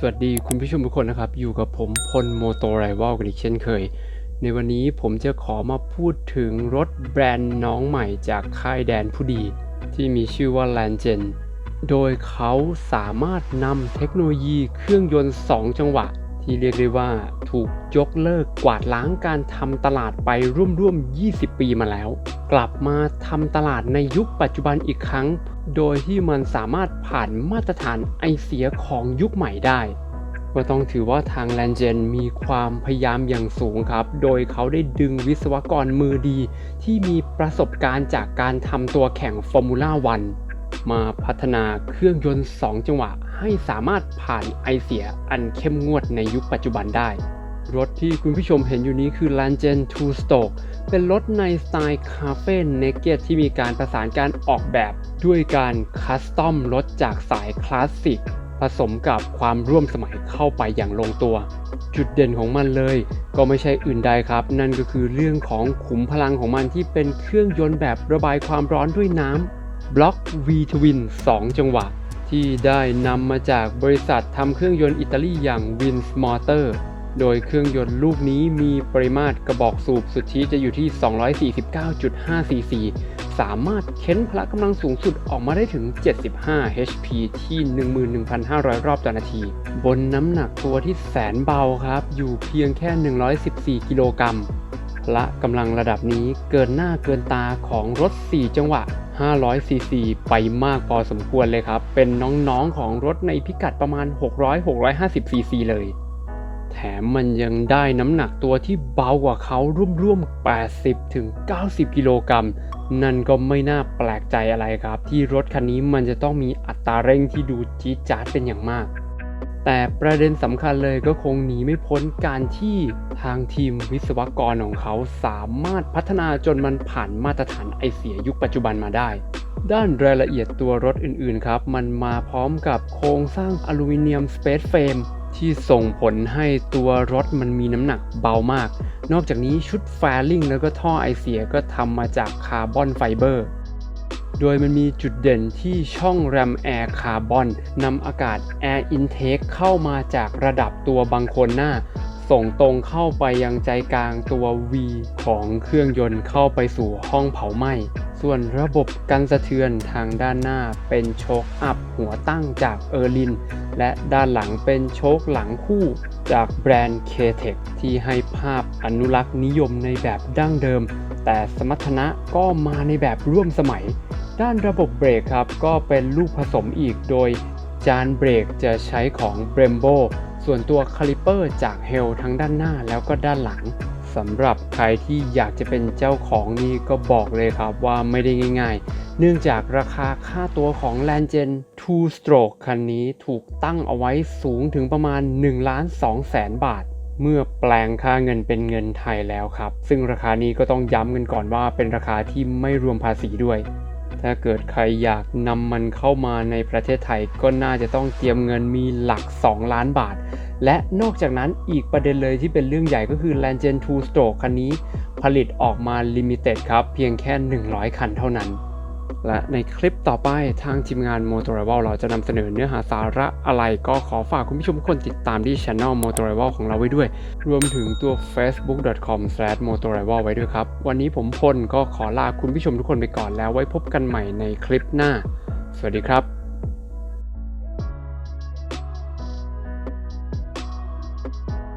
สวัสดีคุณผู้ชมทุกคนนะครับ อยู่กับผมพลโมโตไรวอลกันอีกเช่นเคย ในวันนี้ผมจะขอมาพูดถึงรถแบรนด์น้องใหม่จากค่ายแดนผู้ดี ที่มีชื่อว่า l a n g e n โดยเขาสามารถนำเทคโนโลยีเครื่องยนต์ 2 จังหวะ ที่เรียกได้ว่าถูกยกเลิกกวาดล้างการทำตลาดไปร่วมๆ 20 ปีมาแล้ว กลับมาทำตลาดในยุคปัจจุบันอีกครั้ง โดยที่มันสามารถผ่านมาตรฐานไอเสียของยุคใหม่ได้ก็ต้องถือว่าทางแลนเจนมีความพยายามอย่างสูงครับ โดยเขาได้ดึงวิศวกรมือดี ที่มีประสบการณ์จากการทำตัวแข่งฟอร์มูล่าวัน มาพัฒนาเครื่องยนต์ 2 จังหวะ ให้สามารถผ่านไอเสียอันเข้มงวดในยุคปัจจุบันได้ รถที่คุณผู้ชมเห็นอยู่นี้คือ l a n g e n Two Stroke เป็นรถในสไตล์คาเฟ่เนเกตที่มีการประสานการออกแบบด้วยการคัสตอมรถจากสายคลาสสิกผสมกับความร่วมสมัยเข้าไปอย่างลงตัว จุดเด่นของมันเลย ก็ไม่ใช่อื่นใดครับ นั่นก็คือเรื่องของขุมพลังของมันที่เป็นเครื่องยนต์แบบระบายความร้อนด้วยน้ำ บล็อก V Twin 2 จังหวะ ที่ได้นำมาจากบริษัททำเครื่องยนต์อิตาลีอย่าง Wins Motor โดยเครื่องยนต์ลูกนี้มีปริมาตรกระบอกสูบสุทธิจะอยู่ที่ 249.5 cc สามารถเค้นพละกำลังสูงสุดออกมาได้ถึง 75 HP ที่ 11,500 รอบต่อนาที บนน้ำหนักตัวที่แสนเบาครับ อยู่เพียงแค่ 114 กิโลกรัม ละกำลังระดับนี้เกินหน้าเกินตาของรถ 4 จังหวะ 500ซีซีไปมากพอสมควรเลยครับ เป็นน้องๆของรถในพิกัดประมาณ 600-650ซีซีเลย แถมมันยังได้น้ำหนักตัวที่เบากว่าเขาร่วมๆ 80-90 กิโลกรัมนั่นก็ไม่น่าแปลกใจอะไรครับ ที่รถคันนี้มันจะต้องมีอัตราเร่งที่ดูจี๊ดจ๊าดเป็นอย่างมาก แต่ประเด็นสำคัญเลยก็คงหนีไม่พ้นการที่ทางทีมวิศวกรของเขาสามารถพัฒนาจนมันผ่านมาตรฐานไอเสียยุคปัจจุบันมาได้ ด้านรายละเอียดตัวรถอื่นๆครับ มันมาพร้อมกับโครงสร้างอลูมิเนียมสเปซเฟรมที่ส่งผลให้ตัวรถมันมีน้ำหนักเบามาก นอกจากนี้ชุดแฟลิงแล้วก็ท่อไอเสียก็ทำมาจากคาร์บอนไฟเบอร์ โดยมันมีจุดเด่นที่ช่องแรมแอร์คาร์บอนนำอากาศแอร์อินเทคเข้ามาจากระดับตัวบังโคนหน้า ส่งตรงเข้าไปยังใจกลางตัว V ของเครื่องยนต์เข้าไปสู่ห้องเผาไหม้ส่วนระบบกันสะเทือนทางด้านหน้าเป็นโชคอัพหัวตั้งจากเออร์ลิน และด้านหลังเป็นโชคหลังคู่จากแบรนด์ K-Tech ที่ให้ภาพอนุรักษ์นิยมในแบบดั้งเดิม แต่สมรรถนะก็มาในแบบร่วมสมัย ด้านระบบเบรกครับก็เป็นลูกผสมอีกโดยจานเบรกจะใช้ของ Brembo ส่วนตัวคาลิเปอร์จาก h e l ทั้งด้านหน้าแล้วก็ด้านหลังสำหรับใครที่อยากจะเป็นเจ้าของนี่ก็บอกเลยครับว่าไม่ได้ง่าย ๆ เนื่องจากราคาค่าตัวของ l a n g e n Two Stroke คันนี้ถูกตั้งเอาไว้สูงถึงประมาณ1ล้าน2แสนบาท เมื่อแปลงค่าเงินเป็นเงินไทยแล้วครับ ซึ่งราคานี้ก็ต้องย้ำกันก่อนว่าเป็นราคาที่ไม่รวมภาษีด้วย ถ้าเกิดใครอยากนำมันเข้ามาในประเทศไทยก็น่าจะต้องเตรียมเงินมีหลัก 2 ล้านบาท และนอกจากนั้นอีกประเด็นเลยที่เป็นเรื่องใหญ่ก็คือ l a n g e n Two Stroke คันนี้ ผลิตออกมา Limited ครับ เพียงแค่ 100 คันเท่านั้น และในคลิปต่อไปทางทีมงาน m o t o r a v a l เราจะนำเสนอเนื้อหาสาระอะไรก็ขอฝากคุณผู้ชมทุกคนติดตามที่ช anel m o t o r a v a l ของเราไว้ด้วย รวมถึงตัว facebook.com/motorrival ไว้ด้วยครับ วันนี้ผมพลก็ขอลาคุณผู้ชมทุกคนไปก่อนแล้วไว้พบกันใหม่ในคลิปหน้า สวัสดีครับ